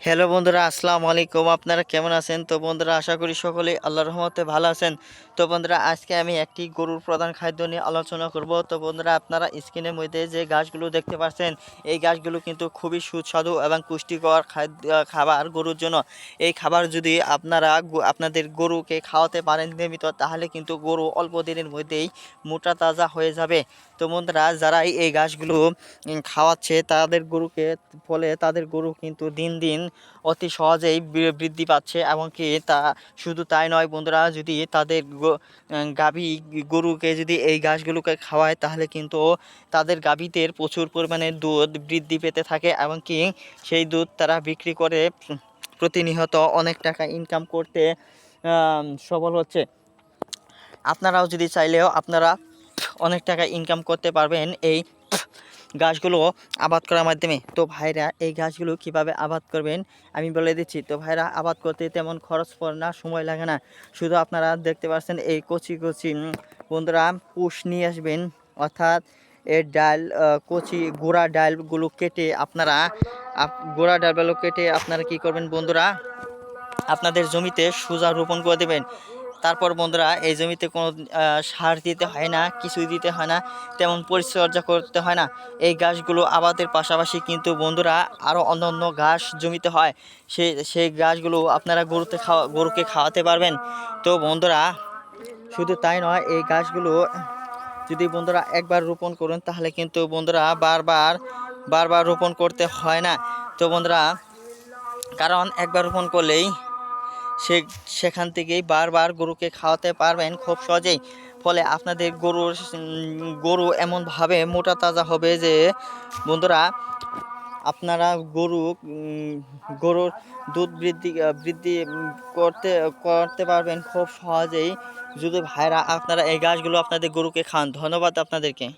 Hello বন্ধুরা, আসসালামু আলাইকুম। আপনারা কেমন আছেন? তো বন্ধুরা, আশা করি সকলেই আল্লাহর রহমতে ভালো আছেন। তো বন্ধুরা, আজকে আমি একটি গরুর প্রধান খাদ্য নিয়ে আলোচনা করব। তো বন্ধুরা, আপনারা স্ক্রিনের মধ্যে যে গাছগুলো দেখতে পাচ্ছেন, এই গাছগুলো কিন্তু খুবই সুস্বাদু এবং পুষ্টিকর খাদ্য, খাবার গরুর জন্য। এই খাবার যদি আপনারা আপনাদের গরুকে খাওয়াতে পারেন নিয়মিত, তাহলে কিন্তু গরু অল্প দিনের মধ্যেই মোটা তাজা হয়ে যাবে। তো বন্ধুরা যারা এই গাছগুলো খাওয়াচ্ছে, তাদের গরুকে, ফলে তাদের গরু কিন্তু দিন দিন অতি সহজেই বৃদ্ধি পাচ্ছে, এমনকি তা শুধু তাই নয় বন্ধুরা, যদি তাদের গাভী গরুকে যদি এই ঘাসগুলোকে খাওয়ায়, তাহলে কিন্তু তাদের গাভীদের প্রচুর পরিমাণে দুধ বৃদ্ধি পেতে থাকে, এমনকি সেই দুধ তারা বিক্রি করে প্রতিনিয়ত অনেক টাকা ইনকাম করতে সবল হচ্ছে। আপনারাও যদি চাইলেও আপনারা অনেক টাকা ইনকাম করতে পারবেন এই গাছগুলো আবাদ করার মাধ্যমে। তো ভাইরা, এই গাছগুলো কীভাবে আবাদ করবেন? আমি বলে দিচ্ছি, তো ভাইরা, আবাদ করতে তেমন খরচ পড়ে না, সময় লাগে না। শুধু আপনারা দেখতে পাচ্ছেন এই কচি কচি বন্ধুরা, পুষ নিয়ে আসবেন। অর্থাৎ এর ডাল কচি, গোড়া ডালগুলো কেটে আপনারা, আপ- গোড়া ডালগুলো কেটে আপনারা কি করবেন বন্ধুরা? আপনাদের জমিতে সোজা রোপণ করে দেবেন। তারপর বন্ধুরা, এই জমিতে কোনো সার দিতে হয় না, কিছুই দিতে হয় না, তেমন পরিচর্যা করতে হয় না। এই গাছগুলো আবাদের পাশাপাশি কিন্তু বন্ধুরা আরও অন্য অন্য ঘাস জমিতে হয়। সেই সেই গাছগুলো আপনারা গরুতে খাওয়া, গরুকে খাওয়াতে পারবেন। তো বন্ধুরা, শুধু তাই নয়, এই গাছগুলো যদি বন্ধুরা একবার রোপণ করুন, তাহলে কিন্তু বন্ধুরা বারবার বারবার রোপণ করতে হয় না। তো বন্ধুরা, কারণ একবার রোপণ করলেই সে সেখান থেকেই বারবার গরুকে খাওয়াতে পারবেন খুব সহজেই। ফলে আপনাদের গরুর গরু এমনভাবে মোটা তাজা হবে যে, বন্ধুরা, আপনারা গরু গরুর দুধ বৃদ্ধি বৃদ্ধি করতে করতে পারবেন খুব সহজেই। যদি ভাইরা, আপনারা এই গাছগুলো আপনাদের গরুকে খান, ধন্যবাদ আপনাদেরকে।